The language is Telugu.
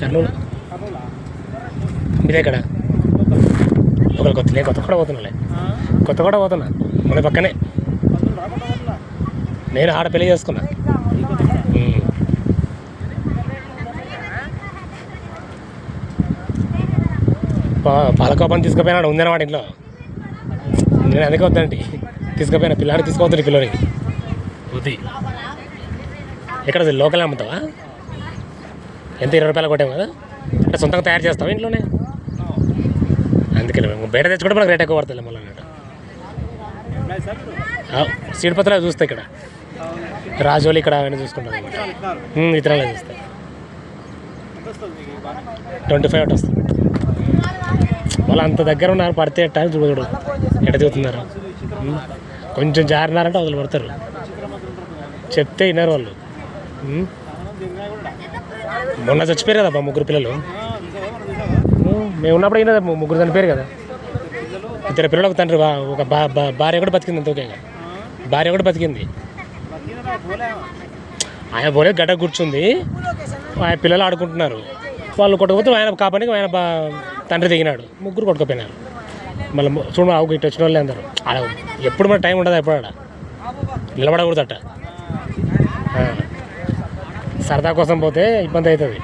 కర్నూలు? మీదే ఇక్కడ? ఒకరు కొత్త నేను కొత్త కూడా పోతున్నాలే. కొత్త కూడా పోతున్నా. మన పక్కనే. నేను ఆడ పెళ్ళి చేసుకున్నా. ఉమ్. పా- పాలకోపని తీసుకుపోయినాడు ఉందన్నమాట ఇంట్లో. నేను అందుకే వద్దండి తీసుకుపోయినా పిల్లాడు తీసుకోవద్దు పిల్లడికి వద్ది ఎక్కడ లోకలే లోకల్ అమ్ముతావా? ఎంత ఇరవై రూపాయలు కొట్టాం కదా? అంటే సొంతంగా తయారు చేస్తాం ఇంట్లోనే? అందుకే బయట తెచ్చుకుంటే మనకు రేట్ ఎక్కువ పడుతుంది మళ్ళీ అన్నట్టు. సీడ్ పత్రాలు చూస్తాయి ఇక్కడ. రాజోలు ఇక్కడ అవన్నీ చూసుకుంటాం ఇతరులు విత్తనాలు చూస్తాయి ట్వంటీ ఫైవ్ ఒకటి వస్తుంది. వాళ్ళు అంత దగ్గర ఉన్నారు పడితే టైం చూడదు ఎట చూస్తున్నారు. కొంచెం జారినారంటే వదిలి పడతారు చెప్తే విన్నారు వాళ్ళు. మొన్న చచ్చిపోయారు కదా ముగ్గురు పిల్లలు. మేము ఉన్నప్పుడు అయినా ముగ్గురు చనిపోయారు కదా. ఇద్దరు పిల్లలు ఒక తండ్రి బా- ఒక బా బా- భార్య కూడా బతికింది అంత ఓకే భార్య కూడా బతికింది. ఆయన పోలే గడ్డ కూర్చుంది. ఆయన పిల్లలు ఆడుకుంటున్నారు. వాళ్ళు కొట్టకపోతే ఆయన కాపానికి ఆయన బా తండ్రి దిగినాడు. ముగ్గురు కొట్టుకుపోయినారు. మళ్ళీ చూడు ఆవు ఇటు వచ్చిన వాళ్ళే అందరు. ఆడ ఎప్పుడు మన టైం ఉండదు ఎప్పుడు ఆడ నిలబడకూడదట సరదా కోసం పోతే ఇబ్బంది అవుతుంది.